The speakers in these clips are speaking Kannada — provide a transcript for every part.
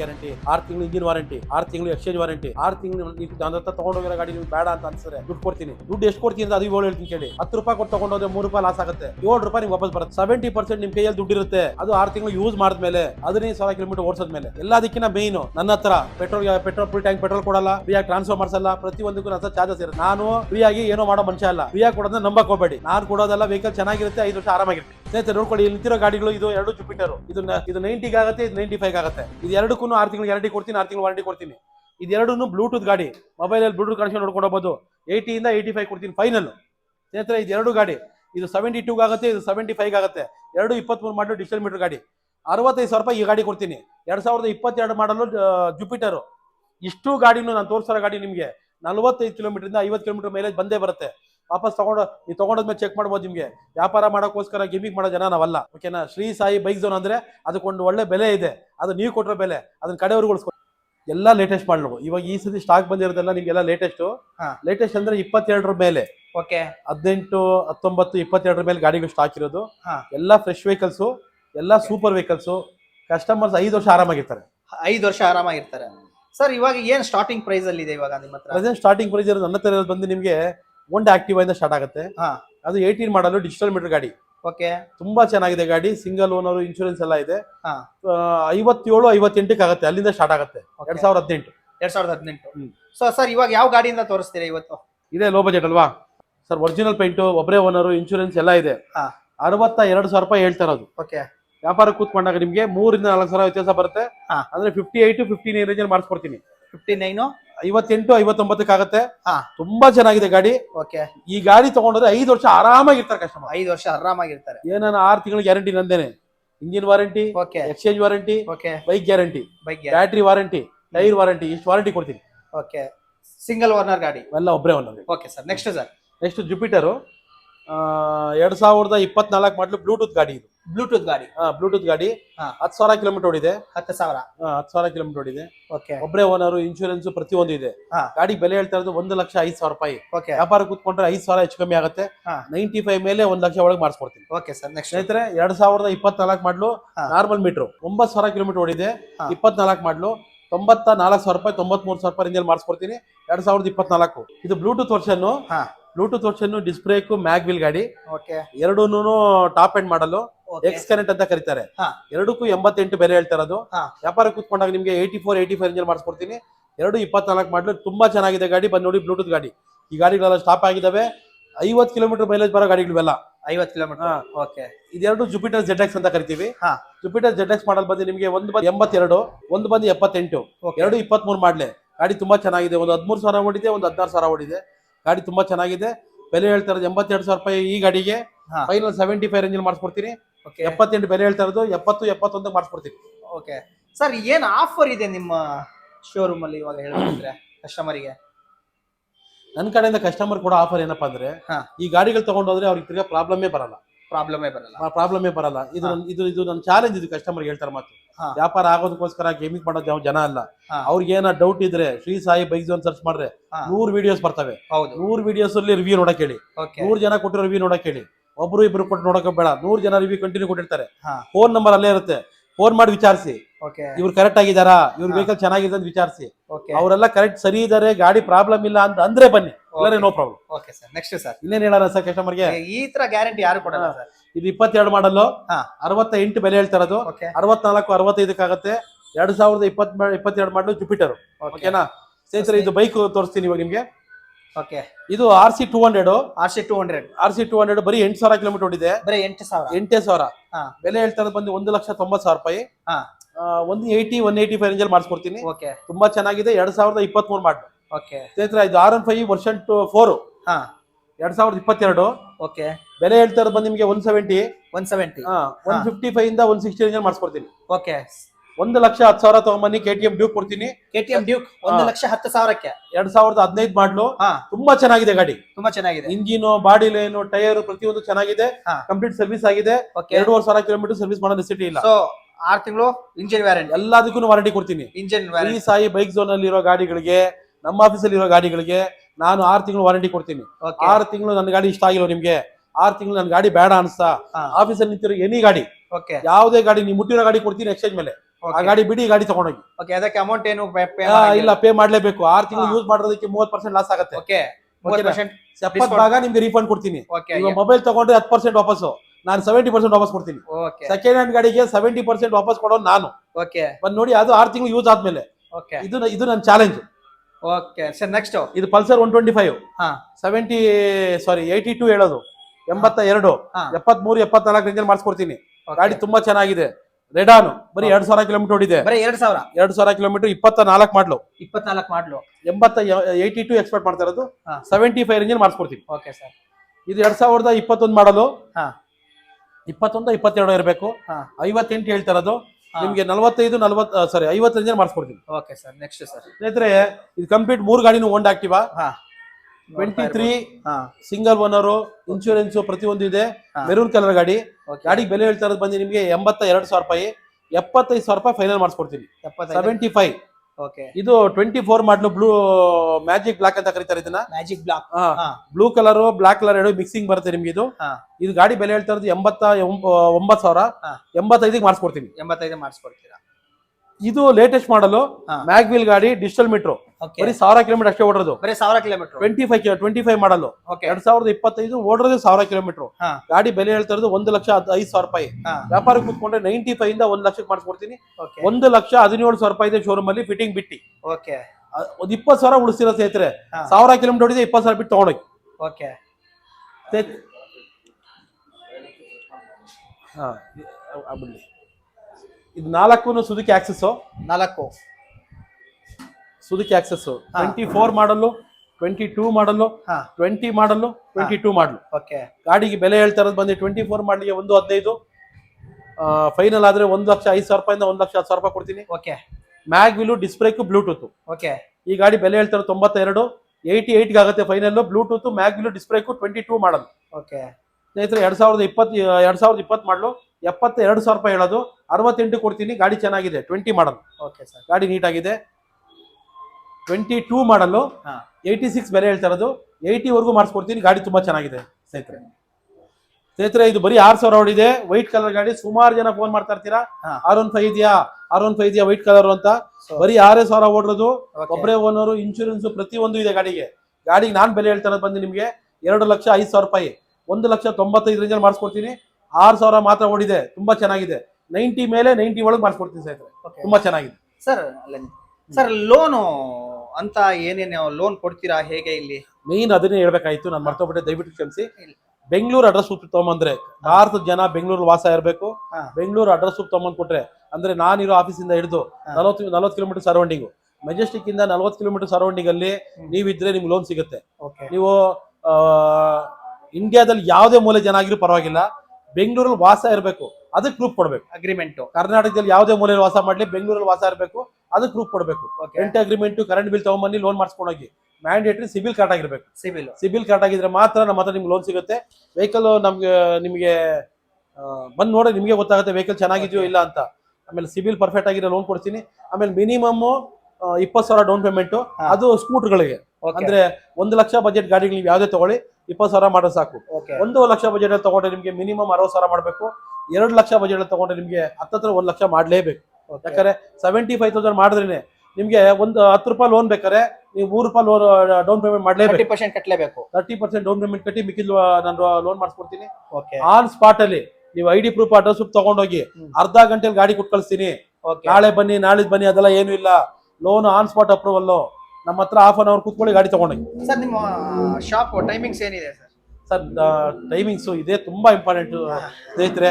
ಗ್ಯಾರಂಟಿ ಆರ್ ತಿಂಗಳು ಇಂಜಿನ್ ವಾರಂಟಿ ಆರು ತಿಂಗಳು ಎಕ್ಸ್ಚೇಂಜ್ ವಾರಂಟಿ ಆರು ತಿಂಗಳು ಹತ್ರ ತಗೊಂಡೋಗಿರೋ ಗಾಡಿ ನೀವು ಬೇಡ ಅಂತ ಅನ್ಸಿದ್ರೆ ದುಡ್ಡು ಕೊಡ್ತೀನಿ. ದುಡ್ಡು ಎಷ್ಟು ಕೊಡ್ತೀನಿ ಅಂತ ಅದು ಏಳು ಹೇಳ್ತೀನಿ ಕೇಳಿ. ಹತ್ತು ರೂಪಾಯಿ ಕೊಟ್ಟು ತಗೊಂಡೋದ್ರೆ ಮೂರು ರೂಪಾಯಿ ಲಾಸ್ ಆಗುತ್ತೆ. ಏಳು ರೂಪಾಯಿ ನಿಮ್ಗೆ ವಾಪಸ್ ಬರುತ್ತೆ. ಸೆವೆಂಟಿ ಪರ್ಸೆಂಟ್ ನಿಮ್ ಕೈಯಲ್ಲಿ ದುಡ್ಡು ಇರುತ್ತೆ. ಅದು ಆರು ತಿಂಗಳು ಯೂಸ್ ಮಾಡಿದ್ಮೇಲೆ ಹದಿನೈದು ಸಾವಿರ ಕಿಲೋಮೀಟರ್ ಓಡಿಸಿದ್ಮೇಲೆ ಎಲ್ಲದಕ್ಕಿಂತ ಮೇನ್ ನನ್ನ ಹತ್ರ petrol petrol full tank petrol ಕೊಡಲ್ಲ ಫ್ರೀಯಾಗಿ ಟ್ರಾನ್ಸ್ಫರ್ ಮಾಡಿಸಲ್ಲ ಪ್ರತಿಯೊಂದಕ್ಕೂ ನನ್ನ ಚಾರ್ಜಸ್ ಇರುತ್ತೆ. ನಾನು ಫ್ರೀಯಾಗಿ ಏನೋ ಮಾಡೋ ಮನುಷ್ಯ ಅಲ್ಲ. ಫ್ರೀಯಾಗಿ ಕೊಡೋದನ್ನ ನಂಬಕ್ ಹೋಗಬೇಡಿ. ನಾನು ಕೊಡೋದೆಲ್ಲ ವೆಹಿಕಲ್ ಚೆನ್ನಾಗಿರುತ್ತೆ, ಐದು ವರ್ಷ ಆರಾಮಾಗಿರುತ್ತೆ ಸ್ನೇಹಿತರೆ, ನೋಡ್ಕೊಳ್ಳಿ, ಇಲ್ಲಿ ನಿಂತಿರೋ ಗಾಡಿಗಳು ಇದು ಎರಡು ಜುಪಿಟರ್ ಇದು ಇದು ನೈಂಟಿಗೆ ಆಗುತ್ತೆ ಇದು ನೈಂಟಿ ಫೈವ್ ಆಗುತ್ತೆ. ಇದು ಎರಡಕ್ಕೂ ಆರು ತಿಂಗಳು ಗ್ಯಾರಂಟಿ ಕೊಡ್ತೀನಿ, ಆರು ತಿಂಗಳು ವಾರಂಟಿ ಕೊಡ್ತೀನಿ. ಇದೆರಡೂ ಬ್ಲೂಟೂತ್ ಗಾಡಿ. ಮೊಬೈಲಲ್ಲಿ ಬ್ಲೂಟೂತ್ ಕನೆಕ್ಷನ್ ನೋಡ್ಕೊಂಡು ಹೋಗ್ಬೋದು. ಏಯ್ಟಿಯಿಂದ ಏಯ್ಟಿ ಫೈವ್ ಕೊಡ್ತೀನಿ ಫೈನಲ್ ಸ್ನೇಹಿತರೆ, ಇದು ಎರಡು ಗಾಡಿ. ಇದು ಸೆವೆಂಟಿ ಟೂಗ್ ಆಗುತ್ತೆ, ಇದು ಸೆವೆಂಟಿ ಫೈವ್ ಆಗುತ್ತೆ. ಎರಡು ಇಪ್ಪತ್ತ್ಮೂರು ಮಾಡಲು ಡಿಜಿಟಲ್ ಮೀಟರ್ ಗಾಡಿ. ಅರವತ್ತೈದು ಸಾವಿರ ರೂಪಾಯಿ ಈ ಗಾಡಿ ಕೊಡ್ತೀನಿ. ಎರಡು ಸಾವಿರದ ಇಪ್ಪತ್ತೆರಡು ಮಾಡಲು ಜುಪಿಟರು ಇಷ್ಟು ಗಾಡಿನೂ ನಾನು ತೋರಿಸೋ ಗಾಡಿ ನಿಮಗೆ ನಲವತ್ತೈದು ಕಿಲೋಮೀಟರಿಂದ ಐವತ್ತು ಕಿಲೋಮೀಟರ್ ಮೈಲೇಜ್ ಬಂದೇ ಬರುತ್ತೆ. ವಾಪಸ್ ತಗೊಂಡು ನೀವು ತಗೊಂಡೋದ್ಮೇಲೆ ಚೆಕ್ ಮಾಡ್ಬೋದು ನಿಮಗೆ. ವ್ಯಾಪಾರ ಮಾಡೋಕ್ಕೋಸ್ಕರ ಗಿಮಿಕ್ ಮಾಡೋ ಜನ ನಾವಲ್ಲ. ಓಕೆನಾ ಶ್ರೀ ಸಾಯಿ ಬೈಕ್ ಝೋನ್ ಅಂದ್ರೆ ಅದಕ್ಕೊಂದು ಒಳ್ಳೆ ಬೆಲೆ ಇದೆ. ಅದು ನೀವು ಕೊಟ್ಟಿರೋ ಬೆಲೆ. ಅದನ್ನ ಕಡೆಯವ್ರಿಗೊಳಿಸ್ಕೊ ಎಲ್ಲ ಲೇಟೆಸ್ಟ್ ಮಾಡಲು ಇವಾಗ ಈ ಸತಿ ಸ್ಟಾಕ್ ಬಂದಿರೋದೆಲ್ಲ ನಿಮ್ಗೆಲ್ಲ ಲೇಟೆಸ್ಟ್. ಲೇಟೆಸ್ಟ್ ಅಂದ್ರೆ ಇಪ್ಪತ್ತೆರಡರ ಮೇಲೆ. ಓಕೆ ಹದಿನೆಂಟು ಹತ್ತೊಂಬತ್ತು ಇಪ್ಪತ್ತೆರಡರ ಮೇಲೆ ಗಾಡಿಗಳು ಸ್ಟಾಕ್ ಇರೋದು. ಎಲ್ಲ ಫ್ರೆಶ್ ವೆಹಿಕಲ್ಸು ಎಲ್ಲ ಸೂಪರ್ ವೆಹಿಕಲ್ಸು ಕಸ್ಟಮರ್ಸ್ ಐದು ವರ್ಷ ಆರಾಮಾಗಿರ್ತಾರೆ. ಐದು ವರ್ಷ ಆರಾಮಾಗಿರ್ತಾರೆ. ಸರ್ ಇವಾಗ ಏನ್ ಸ್ಟಾರ್ಟಿಂಗ್ ಪ್ರೈಸ್ ಅಲ್ಲಿ ಇದೆ ಇವಾಗ ನಿಮ್ಮ ಹತ್ರ ಸ್ಟಾರ್ಟಿಂಗ್ ಪ್ರೈಸ್ ಇರೋದು ನನ್ನ ಹತ್ರ ಇರೋದು ಬಂದು ನಿಮಗೆ ಒಂದು ಆಕ್ಟಿವ್ ಇಂದ ಸ್ಟಾರ್ಟ್ ಆಗುತ್ತೆ. ಹಾ. ಅದು ಏಯ್ಟೀನ್ ಮಾಡಲು ಡಿಜಿಟಲ್ ಮೀಟರ್ ಗಾಡಿ. ಓಕೆ ತುಂಬಾ ಚೆನ್ನಾಗಿದೆ ಗಾಡಿ ಸಿಂಗಲ್ ಓನರ್ ಇನ್ಶೂರೆನ್ಸ್ ಎಲ್ಲ ಇದೆ. ಹಾ. ಐವತ್ತೇಳು ಐವತ್ತೆಂಟಕ್ಕೆ ಆಗುತ್ತೆ ಅಲ್ಲಿಂದ ಸ್ಟಾರ್ಟ್ ಆಗುತ್ತೆ. ಎರಡ್ ಸಾವಿರದ ಹದಿನೆಂಟು. ಎರಡ್ ಸಾವಿರದ ಹದಿನೆಂಟು. ಸೊ ಸರ್ ಇವಾಗ ಯಾವ ಗಾಡಿಯಿಂದ ತೋರಿಸ್ತೀರಾ ಇವತ್ತು? ಇದೇ ಲೋ ಬಜೆಟ್ ಅಲ್ವಾ? ಸರ್ ಒರಿಜಿನಲ್ ಪೇಂಟ್ ಒಬ್ಬರೇ ಓನರ್ ಇನ್ಶೂರೆನ್ಸ್ ಎಲ್ಲ ಇದೆ. ಹಾ. ಅರವತ್ತ ಎರಡು ಸಾವಿರ ರೂಪಾಯಿ ಹೇಳ್ತಾ ಇರೋದು. ಓಕೆ ವ್ಯಾಪಾರ ಕೂತ್ಕೊಂಡಾಗ ನಿಮಗೆ ಮೂರಿಂದ ನಾಲ್ಕು ಸಾವಿರ ವ್ಯತ್ಯಾಸ ಬರುತ್ತೆ. ಅಂದ್ರೆ fifty eight fifty nine range ಮಾಡಿಸ್ಕೊಡ್ತೀನಿ. Fifty nine ಐವತ್ತೆಂಟು ಐವತ್ತೊಂಬತ್ತಕ್ಕೆ ಆಗುತ್ತೆ ಹಾ. ತುಂಬಾ ಚೆನ್ನಾಗಿದೆ ಗಾಡಿ. ಓಕೆ. ಈ ಗಾಡಿ ತಗೊಂಡ್ರೆ ಐದು ವರ್ಷ ಆರಾಮಾಗಿರ್ತಾರೆ ಕಸ್ಟಮರ್ ಐದು ವರ್ಷ ಆರಾಮಾಗಿರ್ತಾರೆ. ಏನಾನ ಆರು ತಿಂಗಳ guarantee ನಂದೇನೆ. Engine warranty okay. Exchange warranty okay. Bike guarantee bike battery warranty tyre warranty ಇಷ್ಟು ವಾರಂಟಿ ಕೊಡ್ತೀನಿ. ಓಕೆ. ಸಿಂಗಲ್ ಓನರ್ ಗಾಡಿ. ಎಲ್ಲ ಒಬ್ಬರೇ owner okay sir next sir. Next Jupiter ಎರಡು ಸಾವಿರದ ಇಪ್ಪತ್ನಾಲ್ಕು ಮಾಡಲು ಬ್ಲೂಟೂತ್ ಗಾಡಿ ಇದು. ಬ್ಲೂಟೂತ್ ಗಾಡಿ. ಬ್ಲೂಟೂತ್ ಗಾಡಿ. ಹಾ. ಹತ್ತು ಸಾವಿರ ಕಿಲೋಮೀಟರ್ ಓಡಿದೆ. ಹತ್ತು ಸಾವಿರ. ಹತ್ತು ಸಾವಿರ ಕಿಲೋಮೀಟರ್ ಓಡಿದೆ. ಓಕೆ ಒಬ್ಬರೇ ಓನರು ಇನ್ಶೂರೆನ್ಸ್ ಪ್ರತಿಯೊಂದು ಇದೆ. ಹಾ. ಗಾಡಿ ಬೆಲೆ ಹೇಳ್ತಾ ಇರೋದು ಒಂದು ಲಕ್ಷ ಐದು ಸಾವಿರ ರೂಪಾಯಿ. ಓಕೆ ವ್ಯಾಪಾರ ಕೂತ್ಕೊಂಡ್ರೆ ಐದು ಸಾವಿರ ಹೆಚ್ಚು ಕಮ್ಮಿ ಆಗುತ್ತೆ. ಹಾ. ನೈಂಟಿ ಫೈವ್ ಮೇಲೆ ಒಂದು ಲಕ್ಷ ಒಳಗೆ ಮಾಡಿಸ್ಕೊಡ್ತೀನಿ. ಓಕೆ ಸರ್ ನೆಕ್ಸ್ಟ್ ಸ್ನೇಹಿತರೆ ಎರಡ್ ಸಾವಿರದ ಇಪ್ಪತ್ನಾಲ್ಕು ಮಾಡ್ಲು ಹಾ. ನಾರ್ಮಲ್ ಮೀಟರ್ ಒಂಬತ್ತು ಸಾವಿರ ಕಿಲೋಮೀಟರ್ ಓಡಿದೆ. ಹಾ. ಇಪ್ಪತ್ನಾಲ್ಕು ಮಾಡ್ಲು. ತೊಂಬತ್ತ ನಾಲ್ಕು ಸಾವಿರ ರೂಪಾಯಿ ತೊಂಬತ್ಮೂರು ಸಾವಿರ ರೂಪಾಯಿ ರೇಂಜಲ್ಲಿ ಮಾಡಿಸ್ಕೊಡ್ತೀನಿ. ಎರಡ್ ಸಾವಿರದ ಇಪ್ಪತ್ನಾಲ್ಕು. ಇದು ಬ್ಲೂಟೂತ್ ವರ್ಷನ್ ಹಾ. Bluetooth version disc brake mag wheel ಗಾಡಿ. ಓಕೆ ಎರಡೂ top end model X current ಅಂತ ಕರೀತಾರೆ. ಹಾ. ಎರಡಕ್ಕೂ ಎಂಬತ್ತೆಂಟು ಬೆಲೆ ಹೇಳ್ತಾ ಇರೋದು. ವ್ಯಾಪಾರ ಕೂತ್ಕೊಂಡಾಗ ನಿಮಗೆ ಏಯ್ಟಿ ಫೋರ್ ಏಯ್ಟಿ ಫೈವ್ ರೇಂಜಲ್ಲಿ ಮಾಡಿಸ್ಕೊಡ್ತೀನಿ. ಎರಡು ಇಪ್ಪತ್ನಾಲ್ಕು ಮಾಡಲು ತುಂಬಾ ಚೆನ್ನಾಗಿದೆ ಗಾಡಿ. ಬಂದು ನೋಡಿ ಬ್ಲೂಟೂತ್ ಗಾಡಿ. ಈ ಗಾಡಿಗಳೆಲ್ಲ ಸ್ಟಾಪ್ ಆಗಿದ್ದಾವೆ ಐವತ್ತು ಕಿಲೋಮೀಟರ್ ಮೈಲೇಜ್ ಬರೋ ಗಾಡಿಗಳಿವೆಲ್ಲ. ಐವತ್ತು ಕಿಲೋಮೀಟರ್. ಓಕೆ ಇದೆರಡು ಜುಪಿಟರ್ ಜೆಡ್ ಎಕ್ಸ್ ಅಂತ ಕರಿತೀವಿ. ಹಾ. ಜುಪಿಟರ್ ಜೆಡ್ ಎಕ್ಸ್ ಮಾಡಲ್ ಬಂದು ನಿಮಗೆ ಒಂದು ಬಂದು ಎಂಬತ್ತೆರಡು ಒಂದು ಬಂದು ಎಪ್ಪತ್ತೆಂಟು. ಓಕೆ ಎರಡು ಇಪ್ಪತ್ಮೂರು ಮಾಡಲೆ. ಗಾಡಿ ತುಂಬಾ ಚೆನ್ನಾಗಿದೆ. ಒಂದು ಹದಿಮೂರು ಸಾವಿರ ಓಡಿದೆ ಒಂದು ಹದಿನಾರು ಸಾವಿರ ಓಡಿದೆ. ಗಾಡಿ ತುಂಬಾ ಚೆನ್ನಾಗಿದೆ. ಬೆಲೆ ಹೇಳ್ತಾ ಇರೋದು ಎಂಬತ್ತೆರಡು ಸಾವಿರ ರೂಪಾಯಿ ಈ ಗಾಡಿಗೆ. ಫೈನಲ್ ಸೆವೆಂಟಿ ಫೈವ್ ರೇಂಜಲ್ಲಿ ಮಾಡಿಸ್ಕೊಡ್ತೀನಿ. ಎಪ್ಪತ್ತೆಂಟು ಬೆಲೆ ಹೇಳ್ತಾ ಇರೋದು ಎಪ್ಪತ್ತು ಎಪ್ಪತ್ತೊಂದು ಮಾಡಿಸ್ಕೊಡ್ತೀವಿ ಓಕೆ ಸರ್ ಏನ್ ಆಫರ್ ಇದೆ ನಿಮ್ಮ ಶೋರೂಮ್ ಅಲ್ಲಿ ಇವಾಗ ಹೇಳಿದ್ರೆ ಕಸ್ಟಮರಿಗೆ ನನ್ನ ಕಡೆಯಿಂದ ಕಸ್ಟಮರ್ ಕೂಡ ಆಫರ್ ಏನಪ್ಪಾ ಅಂದ್ರೆ ಹಾ. ಈ ಗಾಡಿಗಳು ತಗೊಂಡೋದ್ರೆ ಅವ್ರಿಗೆ ತಿರ್ಗಾ ಪ್ರಾಬ್ಲಮೇ ಬರಲ್ಲ. ಪ್ರಾಬ್ಲಮೇ ಬರಲ್ಲ. ಪ್ರಾಬ್ಲಮೇ ಬರಲ್ಲ. ಇದು. ನನ್- ಇದು ಇದು ನನ್ನ ಚಾಲೆಂಜ್ ಇದು ಕಸ್ಟಮರ್ ಹೇಳ್ತಾರೆ ಮಾತು. ಹಾ. ವ್ಯಾಪಾರ ಆಗೋದಕ್ಕೋಸ್ಕರ ಗೇಮಿಂಗ್ ಮಾಡೋದು ಯಾವ ಜನ ಅಲ್ಲ. ಹಾ. ಅವ್ರಿಗೆ ಏನ ಡೌಟ್ ಇದ್ರೆ Shri Sai bike zone search ಮಾಡ್ರೆ ಹಾ. ನೂರ್ ವಿಡಿಯೋಸ್ ಬರ್ತವೆ. ಹೌದು. ನೂರ್ ವಿಡಿಯೋಸ್ ಅಲ್ಲಿ ರಿವ್ಯೂ ನೋಡಕ್ ಹೇಳಿ. ಓಕೆ ನೂರ್ ಜನ ಕೊಟ್ಟಿರೋ ರಿವ್ಯೂ ನೋಡಕ್ ಹೇಳಿ. ಒಬ್ರು ಇಬ್ರು ಕೊಟ್ಟು ನೋಡಕ್ ಬೇಡ. ನೂರ್ ಜನ ರಿವ್ಯೂ ಕಂಟಿನ್ಯೂ ಕೊಟ್ಟಿರ್ತಾರೆ. ಫೋನ್ ನಂಬರ್ ಅಲ್ಲೇ ಇರುತ್ತೆ. ಫೋನ್ ಮಾಡಿ ವಿಚಾರಿಸಿ. ಇವ್ರು ಕರೆಕ್ಟ್ ಆಗಿದಾರಾ ಇವ್ರ. ವೆಹಿಕಲ್ ಚೆನ್ನಾಗಿದೆ ಅಂತ ವಿಚಾರಿಸಿ. ಅವರೆಲ್ಲ ಕರೆಕ್ಟ್ ಸರಿ ಇದಾರೆ ಗಾಡಿ ಪ್ರಾಬ್ಲಮ್ ಇಲ್ಲ ಅಂತ ಅಂದ್ರೆ ಬನ್ನಿ. No problem okay sir next sir ಇನ್ನೇನ್ ಹೇಳೋಣ ಸರ್ ಕಸ್ಟಮರ್ಗೆ ಈ ತರ ಗ್ಯಾರಂಟಿ ಯಾರು ಕೊಡಲ್ಲ ಸರ್ ಇದು ಇಪ್ಪತ್ತೆರಡು ಮಾಡಲು ಹಾ. ಅರವತ್ತ ಎಂಟು ಬೆಲೆ ಹೇಳ್ತಾರದು ಅರವತ್ನಾಲ್ಕು ಅರವತ್ತೈದಕ್ಕಾಗತ್ತೆ. ಎರಡ್ ಸಾವಿರದ ಇಪ್ಪತ್ ಇಪ್ಪತ್ತೆರಡು ಮಾಡಲು ಜುಪಿಟರ್ ಓಕೆ ಓಕೆನಾ ಸ್ನೇಹಿತರೆ ಇದು ಬೈಕ್ ತೋರಿಸ್ತೀನಿ ಇವಾಗ ನಿಮ್ಗೆ. ಓಕೆ. ಇದು R C two hundred R C two hundred R C two hundred ಬರೀ ಎಂಟು ಸಾವಿರ ಕಿಲೋಮೀಟರ್ ಓಡಿದೆ. ಬರೀ ಎಂಟು ಸಾವಿರ. ಎಂಟೇ ಸಾವಿರ. ಹಾ. ಬೆಲೆ ಹೇಳ್ತಾ ಬಂದು ಒಂದು ಲಕ್ಷ ತೊಂಬತ್ತು ಸಾವಿರ ರೂಪಾಯಿ. ಒಂದು ಏಯ್ಟಿ ಒನ್ ಏಯ್ಟಿ ಫೈವ್ ರೇಂಜಲ್ಲಿ ಮಾಡಿಸ್ಕೊಡ್ತೀನಿ. ಓಕೆ. ತುಂಬಾ ಚೆನ್ನಾಗಿದೆ. ಎರಡ್ ಸಾವಿರದ ಇಪ್ಪತ್ತ್ ಮೂರು ಮಾಡಿ. ಓಕೆ. ಸ್ನೇಹಿತರೆ ಇದು R one five version two four ಹಾ. ಎರಡ್ ಸಾವಿರದ ಇಪ್ಪತ್ತೆರಡು. ಓಕೆ. ಬೆಲೆ ಹೇಳ್ತಾ ಇರೋದು ಬಂದು ನಿಮಗೆ one seventy one seventy one fifty five ಇಂದ ಒನ್ ಸಿಕ್ಸ್ಟಿ ರೇಂಜಲ್ಲಿ ಮಾಡಿಸ್ಕೊಡ್ತೀನಿ. ಓಕೆ. ಒಂದು ಲಕ್ಷ ಹತ್ತು ಸಾವಿರ ತಗೊಂಬನ್ನಿ ಕೆ ಟಿ ಎಂ ಡ್ಯೂಕ್ ಕೊಡ್ತೀನಿ. ಕೆ ಟಿ ಎಂ ಡ್ಯೂಕ್ ಒಂದು. ಲಕ್ಷ ಹತ್ತು ಸಾವಿರಕ್ಕೆ? ಎರಡ್ ಸಾವಿರದ ಹದಿನೈದು ಮಾಡ್ಲು. ಹಾ. ತುಂಬಾ ಚೆನ್ನಾಗಿದೆ ಗಾಡಿ. ತುಂಬಾ ಚೆನ್ನಾಗಿದೆ. ಇಂಜಿನ್ ಬಾಡಿ ಲೈನ್ ಟೈರ್ ಪ್ರತಿಯೊಂದು ಚೆನ್ನಾಗಿದೆ. ಕಂಪ್ಲೀಟ್ ಸರ್ವಿಸ್ ಆಗಿದೆ. ಎರಡೂವರೆ ಸಾವಿರ ಕಿಲೋಮೀಟರ್ ಸರ್ವಿಸ್ ಮಾಡೋ ನೆಸಿಟಿ ಇಲ್ಲ. ಆರ್ ತಿಂಗಳು ಇಂಜಿನ್ ವ್ಯಾರಂಟಿ ಎಲ್ಲದಕ್ಕೂ ವಾರಂಟಿ ಕೊಡ್ತೀನಿ. ಇಂಜಿನ್ ಈ ಸಾಯಿ ಬೈಕ್ ಝೋನ್ ಅಲ್ಲಿ ಇರೋ ಗಾಡಿಗಳಿಗೆ ನಮ್ಮ ಆಫೀಸಲ್ಲಿ ಇರೋ ಗಾಡಿಗಳಿಗೆ ನಾನು ಆರ್ ತಿಂಗಳು ವಾರಂಟಿ ಕೊಡ್ತೀನಿ. ಆರ್ ತಿಂಗಳು ನನ್ನ ಗಾಡಿ ಇಷ್ಟ ಆಗಿಲ್ಲ ನಿಮ್ಗೆ. ಆರ್ ತಿಂಗಳು ನನ್ನ ಗಾಡಿ ಬೇಡ ಅನ್ಸ್ತಾ. ಆಫೀಸಲ್ಲಿ ನಿಂತಿರೋ ಎನಿ ಗಾಡಿ. ಯಾವುದೇ ಗಾಡಿ ನೀವು ಮುಟ್ಟಿರೋ ಗಾಡಿ ಕೊಡ್ತೀನಿ ಎಕ್ಸ್ಚೇಂಜ್ ಮೇಲೆ. ಆ ಗಾಡಿ ಬಿಡಿ ಈ ಗಾಡಿ ತಗೊಂಡೋಗಿ. ಓಕೆ ಅದಕ್ಕೆ ಅಮೌಂಟ್ ಏನು ಆ, ಇಲ್ಲ ಪೇ ಮಾಡ್ಲೇಬೇಕು. ಆರ್ ತಿಂಗಳು ಹಾ. ಯೂಸ್ ಮಾಡೋದಕ್ಕೆ ಮೂವತ್ ಪರ್ಸೆಂಟ್ ಲಾಸ್ ಆಗುತ್ತೆ. ಓಕೆ ಮೂವತ್ತು ಎಪ್ಪತ್ Discount. ಭಾಗ ನಿಮ್ಗೆ ರೀಫಂಡ್ ಕೊಡ್ತೀನಿ. ಓಕೆ ಈಗ ಮೊಬೈಲ್ ತಗೊಂಡ್ರೆ ಹತ್ತು ಪರ್ಸೆಂಟ್ ವಾಪಸ್. ನಾನು ಸೆವೆಂಟಿ ಪರ್ಸೆಂಟ್ ವಾಪಸ್ ಕೊಡ್ತೀನಿ. ಓಕೆ ಸೆಕೆಂಡ್ ಹ್ಯಾಂಡ್ ಗಾಡಿಗೆ ಸೆವೆಂಟಿ ಪರ್ಸೆಂಟ್ ವಾಪಸ್ ಕೊಡೋದು ನಾನು. ಓಕೆ ಬಂದ್ ನೋಡಿ ಅದು ಆರು ತಿಂಗಳು ಯೂಸ್ ಆದ್ಮೇಲೆ. ಓಕೆ ಇದು ಇದು ನನ್ನ ಚಾಲೆಂಜ್ ಓಕೆ ಸರ್ ನೆಕ್ಸ್ಟ್ ಇದು ಪಲ್ಸರ್ ಒನ್ ಟ್ವೆಂಟಿ ಫೈವ್ ಹಾ. ಸೆವೆಂಟಿ ಸಾರಿ ಏಯ್ಟಿ ಟು ಹೇಳೋದು. ಎಂಬತ್ತ ಎರಡು. ಹಾ. ಎಪ್ಪತ್ಮೂರು ಎಪ್ಪತ್ನಾಲ್ಕು ರೇಂಜಲ್ಲಿ ಮಾಡಿಸ್ಕೊಡ್ತೀನಿ. ಗಾಡಿ ತುಂಬಾ ಚೆನ್ನಾಗಿದೆ. ರೆಡಾನು. ಬರೀ ಎರಡ್ ಸಾವಿರ ಕಿಲೋಮೀಟರ್ ಓಡಿದೆ. ಬರೀ ಎರಡ್ ಸಾವಿರ. ಎರಡ್ ಸಾವಿರ ಕಿಲೋಮೀಟರ್ ಇಪ್ಪತ್ತ ನಾಲ್ಕು ಮಾಡ್ಲು. ಇಪ್ಪತ್ನಾಲ್ಕು ಮಾಡ್ಲು. ಎಂಬತ್ತ ಏಯ್ಟಿ ಟು ಎಕ್ಸ್ಪೆಕ್ಟ್ ಮಾಡ್ತಾ ಇರೋದು. ಸೆವೆಂಟಿ ಫೈವ್ ರೇಂಜ್ ಮಾಡಿಸ್ಕೊಡ್ತೀನಿ. ಓಕೆ ಸರ್ ಇದು ಎರಡ್ ಸಾವಿರದ ಇಪ್ಪತ್ತೊಂದು ಮಾಡಲು. ಹಾ. ಇಪ್ಪತ್ತೊಂದು ಇಪ್ಪತ್ತೆರಡು ಇರಬೇಕು. ಐವತ್ತೆಂಟು ಹೇಳ್ತಾ ಇರೋದು. ನಿಮ್ಗೆ ನಲವತ್ತೈದು ನಲವತ್ ಸಾರಿ ಐವತ್ತು ರೇಂಜ್ ಮಾಡಿಸ್ಕೊಡ್ತೀನಿ. ಓಕೆ ಸರ್ ನೆಕ್ಸ್ಟ್ ಸರ್ ಸ್ನೇಹಿತರೆ ಇದು ಕಂಪ್ಲೀಟ್ ಮೂರು ಗಾಡಿನೂ ಓಂಡ್ ಆಕ್ಟಿವಾ ಹಾ. Twenty three single owner insurance ಪ್ರತಿಯೊಂದು ಇದೆ. ಮೆರೂನ್ ಕಲರ್ ಗಾಡಿ. ಗಾಡಿಗೆ ಬೆಲೆ ಹೇಳ್ತಾ ಇರೋದು ಬಂದು ನಿಮಗೆ ಎಂಬತ್ತ ಎರಡು ಸಾವಿರ ರೂಪಾಯಿ. ಎಪ್ಪತ್ತೈದು ಸಾವಿರ ರೂಪಾಯಿ ಫೈನಲ್ ಮಾಡಿಸ್ಕೊಡ್ತೀನಿ. ಸೆವೆಂಟಿ ಫೈವ್ ಓಕೆ ಇದು twenty four model blue magic black ಅಂತ ಕರೀತಾರೆ ಇದನ್ನ. ಮ್ಯಾಜಿಕ್ ಬ್ಲಾಕ್ ಹಾ. ಬ್ಲೂ ಕಲರ್ ಬ್ಲಾಕ್ ಕಲರ್ ಎರಡು ಮಿಕ್ಸಿಂಗ್ ಬರುತ್ತೆ ನಿಮ್ಗೆ ಇದು. ಇದು ಗಾಡಿ ಬೆಲೆ ಹೇಳ್ತಾ ಇರೋದು ಎಂಬತ್ತ ಒಂಬ- ಒಂಬತ್ತು ಸಾವಿರ. ಎಂಬತ್ತೈದಿಗೆ ಮಾಡಿಸ್ಕೊಡ್ತೀನಿ. ಎಂಬತ್ತೈದು ಮಾಡಿಸ್ಕೊಡ್ತೀರಾ? ಇದು ಲೇಟೆಸ್ಟ್ ಮಾಡಲು. ಮ್ಯಾಗ್ವಿಲ್ ಗಾಡಿ ಡಿಜಿಟಲ್ ಮೀಟರ್ ಬರೀ ಸಾವಿರ ಕಿಲೋಮೀಟರ್ ಅಷ್ಟೇ ಓಡೋದು ಬರೀ ಸಾವಿರ kilometre twenty five twenty five model ಎರಡ್ ಸಾವಿರದ ಇಪ್ಪತ್ತೈದು ಓಡೋದೇ ಸಾವಿರ ಕಿಲೋಮೀಟರ್ ಗಾಡಿ ಬೆಲೆ ಹೇಳ್ತಾ ಇರೋದು ಒಂದು ಲಕ್ಷ ಐದು ಸಾವಿರ ರೂಪಾಯಿ. ವ್ಯಾಪಾರ ವ್ಯಾಪಾರಕ್ಕೆ ಕೂತ್ಕೊಂಡ್ರೆ ನೈಂಟಿ ಫೈವ್ ಇಂದ ಒಂದ್ ಲಕ್ಷಕ್ಕೆ ಮಾಡಿಸ್ಕೊಡ್ತೀನಿ. ಒಂದು ಲಕ್ಷ ಹದಿನೇಳು ಸಾವಿರ ರೂಪಾಯಿ ಇದೆ ಶೋರೂಮ್ ಅಲ್ಲಿ ಫಿಟ್ಟಿಂಗ್ ಬಿಟ್ಟಿ. ಓಕೆ ಒಂದು ಒಂದ್ ಇಪ್ಪತ್ತು ಸಾವಿರ ಉಳಿಸಿರೋ ಸ್ನೇಹಿತರೆ. ಸಾವಿರ ಕಿಲೋಮೀಟರ್ ಹೊಡಿದೆ ಇಪ್ಪತ್ತು ಸಾವಿರ ಬಿಟ್ಟು ತಗೊಂಡೋಗಿ. ಓಕೆ ಹಾ ಬಿಡ್ಲಿ. ಇದು ನಾಲ್ಕು ಸುದುಕಿ ಆಕ್ಸಸ್ ನಾಲ್ಕು. Suzuki Access. Twenty four model twenty two model twenty model twenty two model okay. ಗಾಡಿಗೆ ಬೆಲೆ ಹೇಳ್ತಾ ಇರೋದು ಬಂದು ಟ್ವೆಂಟಿ ಫೋರ್ ಮಾಡಲಿಗೆ ಒಂದು ಹದಿನೈದು. ಫೈನಲ್ ಆದ್ರೆ ಒಂದು ಲಕ್ಷ ಐದು ಸಾವಿರ ರೂಪಾಯಿಂದ ಒಂದು ಲಕ್ಷ ಹತ್ತು ಸಾವಿರ ರೂಪಾಯಿ ಕೊಡ್ತೀನಿ. Okay. Mag wheel disc brake Bluetooth okay. ಈ ಗಾಡಿ ಬೆಲೆ ಹೇಳ್ತಾ ಇರೋದು ತೊಂಬತ್ತೆರಡು ಏಯ್ಟಿ ಏಯ್ಟ್ಗೆ ಆಗುತ್ತೆ final Bluetooth mag wheel disc brake twenty two model okay. ಸ್ನೇಹಿತರೆ ಎರಡ್ ಸಾವಿರದ ಇಪ್ಪತ್ತು ಎರಡ್ ಸಾವಿರದ ಇಪ್ಪತ್ತು ಮಾಡಲು. ಎಪ್ಪತ್ತ ಎರಡು ಸಾವಿರ ರೂಪಾಯಿ ಹೇಳೋದು. ಅರವತ್ತೆಂಟು ಕೊಡ್ತೀನಿ. ಗಾಡಿ ಚೆನ್ನಾಗಿದೆ. ಟ್ವೆಂಟಿ ಮಾಡಲ್ ಓಕೆ ಸರ್ ಗಾಡಿ ನೀಟಾಗಿದೆ. ಟ್ವೆಂಟಿ ಟೂ ಮಾಡಲು ಹಾ. ಏಯ್ಟಿ ಸಿಕ್ಸ್ ಬೆಲೆ ಹೇಳ್ತಾ ಇರೋದು. ಏಯ್ಟಿವರೆಗೂ ಮಾಡಿಸ್ಕೊಡ್ತೀನಿ. ಗಾಡಿ ತುಂಬ ಚೆನ್ನಾಗಿದೆ ಸ್ನೇಹಿತರೆ. ಸ್ನೇಹಿತರೆ ಇದು ಬರೀ ಆರು ಸಾವಿರ ಓಡಿದೆ. ವೈಟ್ ಕಲರ್ ಗಾಡಿ. ಸುಮಾರು ಜನ ಫೋನ್ ಮಾಡ್ತಾ ಇರ್ತೀರಾ. ಆರ್ ಒನ್ ಫೈವ್ ಇದೆಯಾ? ಆರ್ ಒನ್ ಫೈವ್ ಇದೆಯಾ ವೈಟ್ ಕಲರ್ ಅಂತ? ಬರೀ ಆರೇ ಸಾವಿರ ಓಡಿರೋದು. ಒಬ್ಬರೇ ಓನರು ಇನ್ಶೂರೆನ್ಸ್ ಪ್ರತಿಯೊಂದು ಇದೆ ಗಾಡಿಗೆ. ಗಾಡಿಗೆ ನಾನು ಬೆಲೆ ಹೇಳ್ತಾ ಇರೋದು ಬಂದು ನಿಮಗೆ ಎರಡು ಲಕ್ಷ ಐದು ಸಾವಿರ ರೂಪಾಯಿ. ಒಂದು ಲಕ್ಷ ತೊಂಬತ್ತೈದು ರೇಂಜಲ್ಲಿ ಮಾಡಿಸ್ಕೊಡ್ತೀನಿ. ಆರು ಸಾವಿರ ಮಾತ್ರ ಓಡಿದೆ ತುಂಬಾ ಚೆನ್ನಾಗಿದೆ. ನೈಂಟಿ ಮೇಲೆ ನೈಂಟಿ ಒಳಗೆ ಮಾಡಿಸ್ಕೊಡ್ತೀನಿ ಸ್ನೇಹಿತರೆ. ಓಕೆ ತುಂಬಾ ಚೆನ್ನಾಗಿದೆ. ಸರ್ ಸರ್ ಲೋನು ಅಂತ ಏನೇನು ಲೋನ್ ಕೊಡ್ತೀರಾ ಹೇಗೆ ಇಲ್ಲಿ? ಮೇನ್ ಅದನ್ನೇ ಹೇಳ್ಬೇಕಾಯ್ತು ನಾನು ಮರ್ತೋಗ್ಬಿಟ್ಟೆ ದಯವಿಟ್ಟು ಕ್ಷಮಿಸಿ. ಬೆಂಗಳೂರು ಅಡ್ರೆಸ್ ತಗೊಂಬಂದ್ರೆ ಭಾರತದ ಜನ ಬೆಂಗಳೂರು ವಾಸ ಇರಬೇಕು. ಬೆಂಗಳೂರು ಅಡ್ರೆಸ್ ತಗೊಂಬಂದ್ ಕೊಟ್ರೆ ಅಂದ್ರೆ ನಾನಿರೋ ಆಫೀಸಿಂದ ಹಿಡಿದು. ನಲವತ್ತು ನಲವತ್ತು ಕಿಲೋಮೀಟರ್ ಸರೌಂಡಿಂಗು ಮೆಜೆಸ್ಟಿಕ್ ಇಂದ ನಲವತ್ತು ಕಿಲೋಮೀಟರ್ ಸರೌಂಡಿಂಗ್ ಅಲ್ಲಿ. ನೀವಿದ್ರೆ ನಿಮ್ಗೆ ಲೋನ್ ಸಿಗುತ್ತೆ. ನೀವು ಇಂಡಿಯಾದಲ್ಲಿ ಯಾವುದೇ ಮೂಲೆ ಜನ ಆಗಿರೂ ಪರವಾಗಿಲ್ಲ. ಬೆಂಗಳೂರಲ್ಲಿ ವಾಸ ಇರಬೇಕು ಅದಕ್ಕೆ ಪ್ರೂಫ್ ಕೊಡಬೇಕು. ಅಗ್ರಿಮೆಂಟ್ ಕರ್ನಾಟಕದಲ್ಲಿ ಯಾವುದೇ ಮೂಲೆಯಲ್ಲಿ ವಾಸ ಮಾಡಲಿ ಬೆಂಗಳೂರಲ್ಲಿ ವಾಸ ಇರಬೇಕು ಅದಕ್ಕೆ ಪ್ರೂಫ್ ಕೊಡಬೇಕು. ರೆಂಟ್ ಅಗ್ರಿಮೆಂಟ್ ಕರೆಂಟ್ ಬಿಲ್ ತಗೊಂಬನ್ನಿ ಲೋನ್ ಮಾಡಿಸ್ಕೊಂಡೋಗಿ. ಮ್ಯಾಂಡೇಟ್ರಿ ಸಿಬಿಲ್ ಕಾರ್ಡ್ ಆಗಿರ್ಬೇಕು. ಸಿವಿಲ್ ಸಿಬಿಲ್ ಕಾರ್ಡ್ ಆಗಿದ್ರೆ ಮಾತ್ರ ನಮ್ಮ ಹತ್ರ ನಿಮ್ಗೆ ಲೋನ್ ಸಿಗುತ್ತೆ. ವೆಹಿಕಲ್ ನಮ್ಗೆ ನಿಮಗೆ ಬಂದು ನೋಡಿ ನಿಮಗೆ ಗೊತ್ತಾಗುತ್ತೆ ವೆಹಿಕಲ್ ಚೆನ್ನಾಗಿದೆಯೋ ಇಲ್ಲ ಅಂತ. ಆಮೇಲೆ ಸಿಬಿಲ್ ಪರ್ಫೆಕ್ಟ್ ಆಗಿರೋ ಲೋನ್ ಕೊಡ್ತೀನಿ. ಆಮೇಲೆ ಮಿನಿಮಮ್ ಇಪ್ಪತ್ತು ಸಾವಿರ ಡೌನ್ ಪೇಮೆಂಟು ಅದು ಸ್ಕೂಟರ್ಗಳಿಗೆ ಅಂದ್ರೆ ಒಂದು ಲಕ್ಷ ಬಜೆಟ್ ಗಾಡಿಗಳು ನೀವು ಯಾವುದೇ ತಗೊಳ್ಳಿ ಇಪ್ಪತ್ತು ಸಾವಿರ ಮಾಡೋದು ಸಾಕು. ಒಂದು ಲಕ್ಷ ಬಜೆಟ್ ಅಲ್ಲಿ ತಗೊಂಡ್ರೆ ನಿಮಗೆ ಮಿನಿಮಮ್ ಅರವತ್ತು ಸಾವಿರ ಮಾಡಬೇಕು. ಎರಡು ಲಕ್ಷ ಬಜೆಟ್ ಅಲ್ಲಿ ತಗೊಂಡ್ರೆ ನಿಮಗೆ ಹತ್ತತ್ರ ಒಂದು ಲಕ್ಷ ಮಾಡಲೇಬೇಕು. ಯಾಕಂದ್ರೆ ಸೆವೆಂಟಿ ಫೈವ್ ತೌಸಂಡ್ ಮಾಡಿದ್ರೇನೆ ನಿಮಗೆ ಒಂದು ಹತ್ತು ರೂಪಾಯಿ ಲೋನ್ ಬೇಕಾದ್ರೆ ನೀವು ಮೂರು ರೂಪಾಯಿ ಲೋನ್ ಡೌನ್ ಪೇಮೆಂಟ್ ಮಾಡಲೇಬೇಕು. ತರ್ಟಿ ಪರ್ಸೆಂಟ್ ಕಟ್ಟಲೇಬೇಕು ತರ್ಟಿ ಪರ್ಸೆಂಟ್ ಡೌನ್ ಪೇಮೆಂಟ್ ಕಟ್ಟಿ ಮಿಕ್ಕಿದ್ ನಾನು ಲೋನ್ ಮಾಡಿಸ್ಕೊಡ್ತೀನಿ. ಓಕೆ ಆನ್ ಸ್ಪಾಟ್ ಅಲ್ಲಿ ನೀವು ಐ ಡಿ ಪ್ರೂಫ್ ಅಡ್ರೆಸ್ ತಗೊಂಡೋಗಿ. ಅರ್ಧ ಗಂಟೆಲಿ ಗಾಡಿ ಕೊಟ್ಟು ಕಳಿಸ್ತೀನಿ. ಓಕೆ ನಾಳೆ ಬನ್ನಿ ನಾಳೆ ಬನ್ನಿ ಅದೆಲ್ಲ ಏನು ಇಲ್ಲ. ಲೋನ್ ಆನ್ ಸ್ಪಾಟ್ ಅಪ್ರೂವಲ್ ನಮ್ಮ ಹತ್ರ ಹಾಫ್ ಅನ್ ಅವರ್ ಕೂತ್ಕೊಳ್ಳಿ ಗಾಡಿ ತಗೊಂಡೋಗಿ. ಸರ್ ನಿಮ್ಮ ಶಾಪ್ ಟೈಮಿಂಗ್ಸ್ ಏನಿದೆ ಸರ್? ಸರ್ ಟೈಮಿಂಗ್ಸ್ ಇದೆ ತುಂಬಾ ಇಂಪಾರ್ಟೆಂಟ್ ಸ್ನೇಹಿತರೆ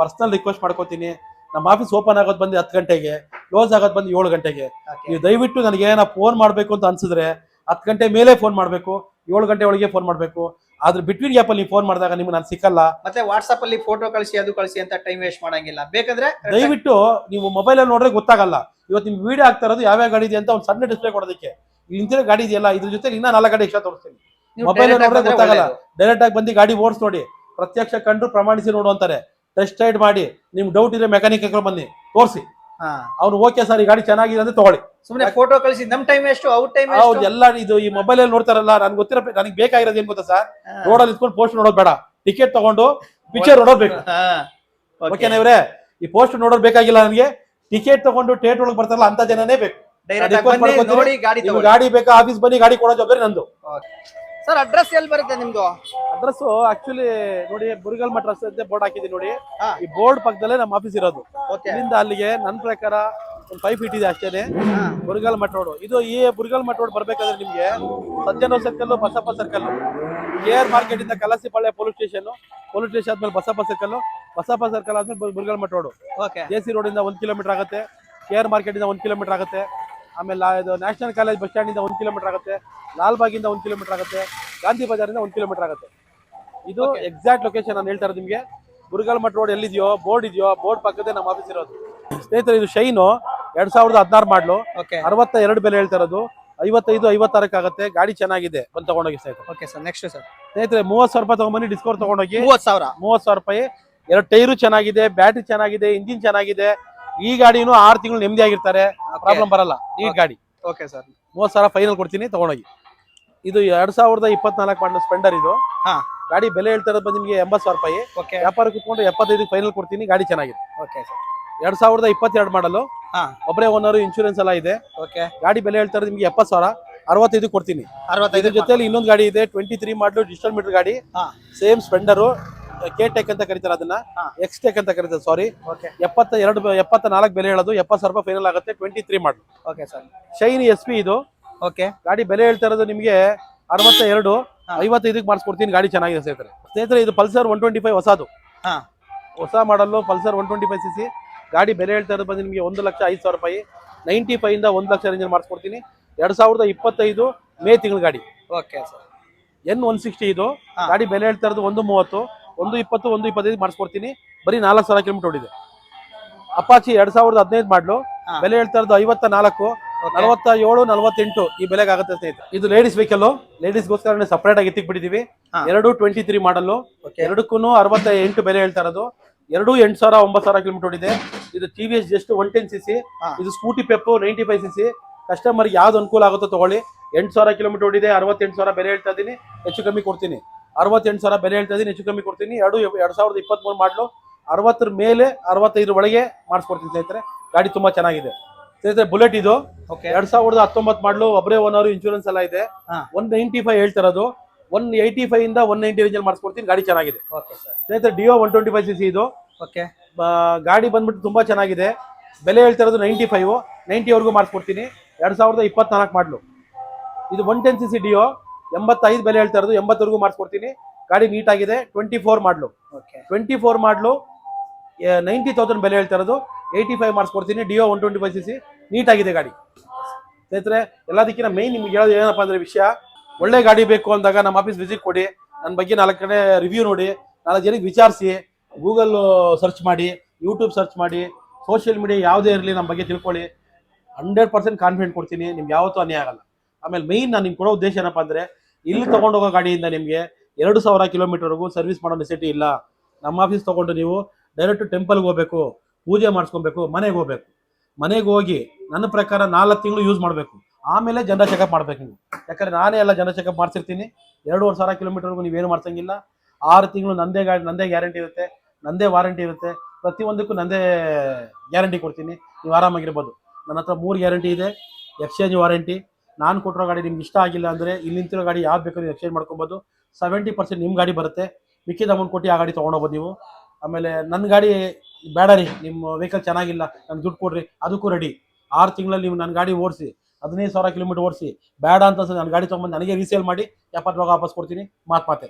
ಪರ್ಸನಲ್ ರಿಕ್ವೆಸ್ಟ್ ಮಾಡ್ಕೋತೀನಿ. ನಮ್ಮ ಆಫೀಸ್ ಓಪನ್ ಆಗೋದು ಬಂದು ಹತ್ತು ಗಂಟೆಗೆ ಕ್ಲೋಸ್ ಆಗೋದು ಬಂದು ಏಳು ಗಂಟೆಗೆ. ನೀವು ದಯವಿಟ್ಟು ನನಗೆ ಏನೋ ಫೋನ್ ಮಾಡಬೇಕು ಅಂತ ಅನ್ಸಿದ್ರೆ ಹತ್ತು ಗಂಟೆ ಮೇಲೆ ಫೋನ್ ಮಾಡಬೇಕು ಏಳು ಗಂಟೆ ಒಳಗೆ ಫೋನ್ ಮಾಡಬೇಕು. ಆದ್ರೆ ಬಿಟ್ವೀನ್ ಗ್ಯಾಪ್ ಅಲ್ಲಿ ಫೋನ್ ಮಾಡಿದಾಗ ನಿಮ್ಗೆ ನಾನು ಸಿಕ್ಕಲ್ಲ. ಮತ್ತೆ ವಾಟ್ಸ್ಆಪ್ ಅಲ್ಲಿ ಫೋಟೋ ಕಳಿಸಿ ಅದು ಕಳಿಸಿ ಅಂತ ಟೈಮ್ ವೇಸ್ಟ್ ಮಾಡಂಗಿಲ್ಲ. ಬೇಕಂದ್ರೆ ದಯವಿಟ್ಟು ನೀವು ಮೊಬೈಲ್ ಅಲ್ಲಿ ನೋಡ್ರೆ ಗೊತ್ತಾಗಲ್ಲ. ಇವತ್ತು ನಿಮ್ಗೆ ವಿಡಿಯೋ ಆಗ್ತಾ ಇರೋದು ಯಾವ್ಯಾವ ಗಾಡಿ ಇದೆ ಅಂತ ಒಂದು ಸಣ್ಣ ಡಿಸ್ಪ್ಲೇ ಕೊಡೋದಕ್ಕೆ. ನಿಂತಿರೋ ಗಾಡಿ ಇದೆಯಲ್ಲ ಇದ್ರ ಜೊತೆ ಇನ್ನ ನಾಲ್ಕು ಗಾಡಿ ಎಕ್ಸ್ಟ್ರಾ ತೋರಿಸ್ತೀನಿ. ಮೊಬೈಲ್ ಅಲ್ಲಿ ನೋಡ್ರೆ ಗೊತ್ತಾಗಲ್ಲ. ಡೈರೆಕ್ಟ್ ಆಗಿ ಬಂದು ಗಾಡಿ ಓಡಿಸ್ ನೋಡಿ. ಪ್ರತ್ಯಕ್ಷ ಕಂಡು ಪ್ರಮಾಣಿಸಿ ನೋಡು ಅಂತಾರೆ. ಟೆಸ್ಟ್ ರೈಡ್ ಮಾಡಿ. ನಿಮ್ಗೆ ಡೌಟ್ ಇದ್ರೆ ಮೆಕ್ಯಾನಿಕ್ ಬನ್ನಿ. ತೋರಿಸಿ. ಹಾ. ಅವ್ನು ಓಕೆ ಸರ್ ಈ ಗಾಡಿ ಚೆನ್ನಾಗಿದೆ ಅಂದ್ರೆ ತಗೊಳ್ಳಿ. ಸುಮ್ಮನೆ ಫೋಟೋ ಕಳಿಸಿ ನಮ್ ಟೈಮ್ ಎಷ್ಟು ಔಟ್ ಟೈಮ್ ಹೌದು ಎಲ್ಲ ಇದು ಈ ಮೊಬೈಲ್ ಅಲ್ಲಿ ನೋಡ್ತಾರಲ್ಲ ನನ್ಗೆ ಗೊತ್ತಿರೋ ನನಗೆ ಬೇಕಾಗಿರೋದು ಏನ್ ಗೊತ್ತಾ ಸರ್? ರೋಡಲ್ಲಿ ಇಟ್ಕೊಂಡು ಪೋಸ್ಟ್ ನೋಡೋದು ಬೇಡ. ಟಿಕೆಟ್ ತಗೊಂಡು ಪಿಕ್ಚರ್ ನೋಡೋದು ಬೇಕು. ಓಕೆನಾ ಇವ್ರೆ ಈ ಪೋಸ್ಟ್ ನೋಡೋದು ಬೇಕಾಗಿಲ್ಲ ನನಗೆ. ಟಿಕೆಟ್ ತಗೊಂಡು ಟೇಟ್ ಒಳಗೆ ಬರ್ತಾರಲ್ಲ ಅಂತ ಜನನೇ ಬೇಕು. ಗಾಡಿ ಬೇಕಾ ಆಫೀಸ್ ಬನ್ನಿ ಗಾಡಿ ಕೊಡೋ ಜವಾಬ್ದಾರಿ ನಂದು. ಸರ್ ಅಡ್ರೆಸ್ ಎಲ್ಲಿ ಬರುತ್ತೆ ನಿಮ್ದು? ಅಡ್ರೆಸ್ ಆಕ್ಚುಲಿ ನೋಡಿ ಬುರ್ಗಲ್ ಮಠ ರಸ್ತೆ ಅಂತ ಬೋರ್ಡ್ ಹಾಕಿದ್ದೀನಿ ನೋಡಿ. ಈ ಬೋರ್ಡ್ ಪಕ್ಕದಲ್ಲೇ ನಮ್ಮ ಆಫೀಸ್ ಇರೋದು. ಓಕೆ ಇಲ್ಲಿಂದ ಅಲ್ಲಿಗೆ ನನ್ನ ಪ್ರಕಾರ ಒಂದು ಫೈವ್ ಫೀಟ್ ಇದೆ ಅಷ್ಟೇನೆ. ಬುರ್ಗಲ್ ಮಠ ರೋಡ್ ಇದು ಈ ಬುರ್ಗಲ್ ಮಠ ರೋಡ್ ಬರ್ಬೇಕಾದ್ರೆ ನಿಮ್ಗೆ Sajjan circle Basappa circle K R market ಇಂದ Kalasipalya police station police station ಆದ್ಮೇಲೆ ಬಸಪ್ಪ ಸರ್ಕಲ್ ಬಸಪ್ಪ ಸರ್ಕಲ್ ಆದ್ಮೇಲೆ ಬುರ್- ಬುರ್ಗಲ್ ಮಠ road okay J C road ಇಂದ ಒಂದ್ ಕಿಲೋಮೀಟರ್ ಆಗುತ್ತೆ. ಕೆ ಆರ್ ಮಾರ್ಕೆಟ್ ಇಂದ ಒಂದ್ ಕಿಲೋಮೀಟರ್ ಆಗುತ್ತೆ. ಆಮೇಲೆ ಇದು ನ್ಯಾಷನಲ್ ಕಾಲೇಜ್ ಬಸ್ ಸ್ಟ್ಯಾಂಡ್ ಇಂದ ಒಂದ್ ಕಿಲೋಮೀಟರ್ ಆಗುತ್ತೆ ಲಾಲ್ಬಾಗಿಂದ ಒಂದ್ ಕಿಲೋಮೀಟರ್ ಆಗುತ್ತೆ ಗಾಂಧಿ ಬಜಾರಿಂದ ಒಂದ್ ಕಿಲೋಮೀಟರ್ ಆಗುತ್ತೆ. ಇದು ಎಕ್ಸಾಕ್ಟ್ ಲೊಕೇಶನ್ ನಾನು ಹೇಳ್ತಾ ಇರೋದು ನಿಮಗೆ. ಬುರ್ಗಲ್ ಮಠ ರೋಡ್ ಎಲ್ಲಿದೆಯೋ ಬೋರ್ಡ್ ಇದೆಯೋ ಬೋರ್ಡ್ ಪಕ್ಕದೇ ನಮ್ಮ ಆಫೀಸ್ ಇರೋದು. ಸ್ನೇಹಿತರೆ ಇದು ಶೈನು ಎರಡ್ ಸಾವಿರದ ಹದಿನಾರು ಮಾಡ್ಲು. ಓಕೆ ಅರವತ್ತ ಎರಡು ಬೆಲೆ ಹೇಳ್ತಾ ಇರೋದು. ಐವತ್ತೈದು ಐವತ್ತಾರಕ್ಕಾಗುತ್ತೆ ಗಾಡಿ ಚೆನ್ನಾಗಿದೆ. ಬಂದು ತಗೊಂಡೋಗಿ ಸ್ನೇಹಿತರೆ. ಓಕೆ ಸರ್ ನೆಕ್ಸ್ಟ್ ಸರ್ ಸ್ನೇಹಿತರೆ ಮೂವತ್ತು ಸಾವಿರ ರೂಪಾಯಿ ತಗೊಂಡ್ಬನ್ನಿ ಡಿಸ್ಕೌಂಟ್ ತಗೊಂಡೋಗಿ. ಮೂವತ್ತು ಸಾವಿರ? ಮೂವತ್ತು ಸಾವಿರ ರೂಪಾಯಿ. ಎರಡು ಟೈರು ಚೆನ್ನಾಗಿದೆ ಬ್ಯಾಟ್ರಿ ಚೆನ್ನಾಗಿದೆ ಇಂಜಿನ್ ಚೆನ್ನಾಗಿದೆ. ಈ ಗಾಡಿನೂ ಆರು ತಿಂಗಳು ನೆಮ್ಮದಿ ಆಗಿರ್ತಾರೆ. ಪ್ರಾಬ್ಲಮ್ ಬರಲ್ಲ. ಈ ಗಾಡಿ. ಓಕೆ ಸರ್ ಮೂವತ್ತು ಸಾವಿರ ಫೈನಲ್ ಕೊಡ್ತೀನಿ ತಗೊಂಡೋಗಿ. ಇದು ಎರಡ್ ಸಾವಿರದ ಇಪ್ಪತ್ನಾಲ್ಕು ಮಾಡಲ್ ಸ್ಪೆಂಡರ್ ಇದು. ಹಾ. ಗಾಡಿ ಬೆಲೆ ಹೇಳ್ತಾ ಇರೋದು ಬಂದು ನಿಮಗೆ ಎಂಬತ್ತು ಸಾವಿರ ರೂಪಾಯಿ. ಓಕೆ ವ್ಯಾಪಾರ ಕುತ್ಕೊಂಡು ಎಪ್ಪತ್ತೈದು ಫೈನಲ್ ಕೊಡ್ತೀನಿ ಗಾಡಿ ಚೆನ್ನಾಗಿದೆ. ಓಕೆ ಸರ್ ಎರಡ್ ಸಾವಿರದ ಇಪ್ಪತ್ತೆರಡು ಮಾಡಲು ಹಾ. ಒಬ್ಬರೇ ಓನರ್ ಇನ್ಶೂರೆನ್ಸ್ ಎಲ್ಲ ಇದೆ. ಓಕೆ ಗಾಡಿ ಬೆಲೆ ಹೇಳ್ತಾ ಇರೋದು ನಿಮಗೆ ಎಪ್ಪತ್ತು ಸಾವಿರ ಅರವತ್ತೈದು ಕೊಡ್ತೀನಿ. ಅರವತ್ತೈದು ಜೊತೆಯಲ್ಲಿ ಜೊತೆಲಿ ಇನ್ನೊಂದು ಗಾಡಿ ಇದೆ twenty three model digital meter ಗಾಡಿ. ಹಾ. ಸೇಮ್ ಸ್ಪೆಂಡರು ಟೆಕ್ ಅಂತ ಕರೀತಾರೆ ಅದನ್ನ. ಎಕ್ಸ್ ಟೆಕ್ ಅಂತ ಕರೀತಾರೆ ಸಾರಿ ಓಕೆ ಎಪ್ಪತ್ತ ಎರಡು ಎಪ್ಪತ್ತ ನಾಲ್ಕು ಬೆಲೆ ಹೇಳೋದು ಎಪ್ಪತ್ತು ಸಾವಿರ ರೂಪಾಯಿ ಫೈನಲ್ ಆಗುತ್ತೆ twenty three model okay sir Shine S P ಇದು. ಓಕೆ ಗಾಡಿ ಬೆಲೆ ಹೇಳ್ತಾ ಇರೋದು ನಿಮಗೆ ಅರವತ್ತ ಎರಡು. ಐವತ್ತೈದಕ್ಕೆ ಮಾಡಿಸ್ಕೊಡ್ತೀನಿ ಗಾಡಿ ಚೆನ್ನಾಗಿದೆ ಸ್ನೇಹಿತರೆ. ಸ್ನೇಹಿತರೆ ಇದು ಪಲ್ಸರ್ ಒನ್ ಟ್ವೆಂಟಿ ಫೈವ್ ಹೊಸದು. ಹಾ. ಹೊಸ model Pulsar one twenty five C C ಗಾಡಿ ಬೆಲೆ ಹೇಳ್ತಾ ಇರೋದು ಬಂದು ನಿಮಗೆ ಒಂದು ಲಕ್ಷ ಐದು ಸಾವಿರ ರೂಪಾಯಿ. ನೈಂಟಿ ಫೈವ್ ಇಂದ ಒಂದು ಲಕ್ಷ ರೇಂಜಲ್ಲಿ ಮಾಡಿಸ್ಕೊಡ್ತೀನಿ. ಎರಡು ಸಾವಿರದ ಇಪ್ಪತ್ತೈದು ಮೇ ತಿಂಗಳ ಗಾಡಿ. Okay sir N one sixty ಇದು. ಗಾಡಿ ಬೆಲೆ ಹೇಳ್ತಾ ಇರೋದು ಒಂದು ಮೂವತ್ತು. ಒಂದು ಇಪ್ಪತ್ತು ಒಂದು ಇಪ್ಪತ್ತೈದು ಮಾಡಿಸ್ಕೊಡ್ತೀನಿ. ಬರೀ ನಾಲ್ಕು ಸಾವಿರ ಕಿಲೋಮೀಟರ್ ಓಡಿದೆ. ಅಪಾಚಿ ಎರಡ್ ಸಾವಿರದ ಹದಿನೈದು ಮಾಡ್ಲು. ಬೆಲೆ ಹೇಳ್ತಾ ಇರೋದು ಐವತ್ತ ನಾಲ್ಕು ನಲವತ್ತ ಏಳು ನಲವತ್ತೆಂಟು ಈ ಬೆಲೆಗೆ ಆಗುತ್ತೆ ಸ್ನೇಹಿತರೆ. ಇದು ಲೇಡೀಸ್ ವೆಹಿಕಲ್ ಲೇಡೀಸ್ಗೋಸ್ಕರ ಸಪರೇಟ್ ಆಗಿ ಎತ್ತಿಕ್ ಬಿಟ್ಟಿದೀವಿ ಹಾ. ಎರಡು ಟ್ವೆಂಟಿ ತ್ರೀ ಮಾಡಲು ಎರಡಕ್ಕೂ ಅರವತ್ತ ಎಂಟು ಬೆಲೆ ಹೇಳ್ತಾ ಇರೋದು. ಎರಡು ಎಂಟು ಸಾವಿರ ಒಂಬತ್ತು ಸಾವಿರ ಕಿಲೋಮೀಟರ್ ಓಡಿದೆ. ಇದು T V S just one ten C C ಇದು Scooty Pep ninety five C C ಕಸ್ಟಮರ್ಗೆ ಯಾವ್ದು ಅನುಕೂಲ ಆಗುತ್ತೋ ತಗೊಳ್ಳಿ. ಎಂಟು ಸಾವಿರ ಕಿಲೋಮೀಟರ್ ಓಡಿದೆ ಅರವತ್ತೆಂಟು ಸಾವಿರ ಬೆಲೆ ಹೇಳ್ತಾ ಇದ್ದೀನಿ. ಹೆಚ್ಚು ಕಮ್ಮಿ ಕೊಡ್ತೀನಿ. ಅರವತ್ತೆಂಟು ಸಾವಿರ ಬೆಲೆ ಹೇಳ್ತಾ ಇದ್ದೀನಿ ಹೆಚ್ಚು ಕಮ್ಮಿ ಕೊಡ್ತೀನಿ. ಎರಡು ಎರಡು ಸಾವಿರದ ಇಪ್ಪತ್ಮೂರು ಮಾಡಲು. ಅರವತ್ತರ ಮೇಲೆ ಅರವತ್ತೈದರ ಒಳಗೆ ಮಾಡಿಸ್ಕೊಡ್ತೀನಿ ಸ್ನೇಹಿತರೆ. ಗಾಡಿ ತುಂಬ ಚೆನ್ನಾಗಿದೆ. ಸ್ನೇಹಿತರೆ ಬುಲೆಟ್ ಇದು. ಓಕೆ ಎರಡ್ ಸಾವಿರದ ಹತ್ತೊಂಬತ್ತು ಮಾಡಲು ಒಬ್ಬರೇ ಓನರ್ ಇನ್ಶೂರೆನ್ಸ್ ಎಲ್ಲ ಇದೆ. ಒನ್ ನೈಂಟಿ ಫೈವ್ ಹೇಳ್ತಿರೋದು ಒನ್ ಏಯ್ಟಿ ಫೈವ್ ಇಂದ ಒನ್ ನೈಂಟಿ ರೇಂಜಲ್ಲಿ ಮಾಡಿಸ್ಕೊಡ್ತೀನಿ. ಗಾಡಿ ಚೆನ್ನಾಗಿದೆ. ಸ್ನೇಹಿತರೆ Dio one twenty five C C ಇದು. ಓಕೆ ಗಾಡಿ ಬಂದ್ಬಿಟ್ಟು ತುಂಬಾ ಚೆನ್ನಾಗಿದೆ. ಬೆಲೆ ಹೇಳ್ತಿರೋದು ನೈಂಟಿ ಫೈವ್ ನೈಂಟಿವರೆಗೂ ಮಾಡಿಸ್ಕೊಡ್ತೀನಿ. ಎರಡು ಸಾವಿರದ ಇಪ್ಪತ್ನಾಲ್ಕು ಮಾಡಲು. ಇದು one ten C C Dio ಎಂಬತ್ತೈದು ಬೆಲೆ ಹೇಳ್ತಾ ಇರೋದು ಎಂಬತ್ತವರೆಗೂ ಮಾಡಿಸ್ಕೊಡ್ತೀನಿ. ಗಾಡಿ ನೀಟ್ ಆಗಿದೆ twenty four model. Okay twenty four model ninety thousand ಬೆಲೆ ಹೇಳ್ತಾ ಇರೋದು. Eighty five ಮಾಡಿಸ್ಕೊಡ್ತೀನಿ Dio one twenty five C C neat ಆಗಿದೆ ಗಾಡಿ. ಸ್ನೇಹಿತರೆ ಎಲ್ಲದಕ್ಕಿಂತ ಮೈನ್ ನಿಮ್ಗೆ ಹೇಳೋದು ಏನಪ್ಪ ಅಂದ್ರೆ ವಿಷಯ ಒಳ್ಳೆ ಗಾಡಿ ಬೇಕು ಅಂದಾಗ ನಮ್ಮ ಆಫೀಸ್ ವಿಸಿಟ್ ಕೊಡಿ ನನ್ನ ಬಗ್ಗೆ ನಾಲ್ಕು ಕಡೆ ರಿವ್ಯೂ ನೋಡಿ ನಾಲ್ಕು ಜನಕ್ಕೆ ವಿಚಾರಿಸಿ ಗೂಗಲ್ ಸರ್ಚ್ ಮಾಡಿ ಯೂಟ್ಯೂಬ್ ಸರ್ಚ್ ಮಾಡಿ ಸೋಷಿಯಲ್ ಮೀಡಿಯಾ ಯಾವುದೇ ಇರಲಿ ನಮ್ಮ ಬಗ್ಗೆ ತಿಳ್ಕೊಳ್ಳಿ. ಹಂಡ್ರೆಡ್ ಪರ್ಸೆಂಟ್ ಕಾನ್ಫಿಡೆಂಟ್ ಕೊಡ್ತೀನಿ ನಿಮ್ಗೆ ಯಾವತ್ತೂ ಅನ್ಯಾಯ ಆಗಲ್ಲ. ಆಮೇಲೆ ಮೈನ್ ನಾನು ನಿಮ್ಗೆ ಕೊಡೋ ಉದ್ದೇಶ ಏನಪ್ಪ ಅಂದ್ರೆ, ಇಲ್ಲಿ ತಗೊಂಡೋಗೋ ಗಾಡಿಯಿಂದ ನಿಮಗೆ ಎರಡು ಸಾವಿರ ಕಿಲೋಮೀಟರ್ವರೆಗೂ ಸರ್ವಿಸ್ ಮಾಡೋ ನೆಸಿಟಿ ಇಲ್ಲ. ನಮ್ಮ ಆಫೀಸ್ ತೊಗೊಂಡು ನೀವು ಡೈರೆಕ್ಟ್ ಟೆಂಪಲ್ಗೆ ಹೋಗ್ಬೇಕು, ಪೂಜೆ ಮಾಡಿಸ್ಕೊಬೇಕು, ಮನೆಗೆ ಹೋಗ್ಬೇಕು. ಮನೆಗೆ ಹೋಗಿ ನನ್ನ ಪ್ರಕಾರ ನಾಲ್ಕು ತಿಂಗಳು ಯೂಸ್ ಮಾಡಬೇಕು. ಆಮೇಲೆ ಜನರ ಚೆಕಪ್ ಮಾಡ್ಬೇಕು ನೀವು. ಯಾಕಂದ್ರೆ ನಾನೇ ಎಲ್ಲ ಜನರ ಚೆಕಪ್ ಮಾಡಿಸಿರ್ತೀನಿ. ಎರಡೂವರೆ ಸಾವಿರ ಕಿಲೋಮೀಟರ್ಗೂ ನೀವೇನು ಮಾಡ್ಸಂಗಿಲ್ಲ. ಆರು ತಿಂಗಳು ನಂದೇ ಗಾಡಿ, ನಂದೇ ಗ್ಯಾರಂಟಿ ಇರುತ್ತೆ, ನಂದೇ ವಾರಂಟಿ ಇರುತ್ತೆ. ಪ್ರತಿಯೊಂದಕ್ಕೂ ನಂದೇ ಗ್ಯಾರಂಟಿ ಕೊಡ್ತೀನಿ. ನೀವು ಆರಾಮಾಗಿರ್ಬೋದು. ನನ್ನ ಹತ್ರ ಮೂರು ಗ್ಯಾರಂಟಿ ಇದೆ ಎಕ್ಸ್ಚೇಂಜ್ ವಾರಂಟಿ ನಾನು ಕೊಟ್ಟಿರೋ ಗಾಡಿ ನಿಮ್ಗೆ ಇಷ್ಟ ಆಗಿಲ್ಲ ಅಂದರೆ ಇಲ್ಲಿ ನಿಂತಿರೋ ಗಾಡಿ ಯಾವ್ದು ಬೇಕಾದ್ರೂ ನೀವು ಎಕ್ಸ್ಚೇಂಜ್ ಮಾಡ್ಕೊಬೋದು. ಸೆವೆಂಟಿ ಪರ್ಸೆಂಟ್ ನಿಮ್ಮ ಗಾಡಿ ಬರುತ್ತೆ. ಮಿಕ್ಕಿದ ಅಮೌಂಟ್ ಕೊಟ್ಟು ಆ ಗಾಡಿ ತೊಗೊಂಡೋಗ್ಬೋದು ನೀವು. ಆಮೇಲೆ ನನ್ನ ಗಾಡಿ ಬೇಡ ರೀ, ನಿಮ್ಮ ವೆಹಿಕಲ್ ಚೆನ್ನಾಗಿಲ್ಲ, ನನ್ಗೆ ದುಡ್ಡು ಕೊಡ್ರಿ, ಅದಕ್ಕೂ ರೆಡಿ ಆರು ತಿಂಗಳಲ್ಲಿ ನೀವು ನನ್ನ ಗಾಡಿ ಓಡಿಸಿ, ಹದಿನೈದು ಸಾವಿರ ಕಿಲೋಮೀಟರ್ ಓಡಿಸಿ, ಬೇಡ ಅಂತ ನನ್ನ ಗಾಡಿ ತೊಗೊಂಬಂದು ನನಗೆ ರೀಸೇಲ್ ಮಾಡಿ, ಎಪ್ಪತ್ತು ರೂಪಾಯಿ ವಾಪಸ್ ಕೊಡ್ತೀನಿ. ಮಾತು ಮಾತೆ.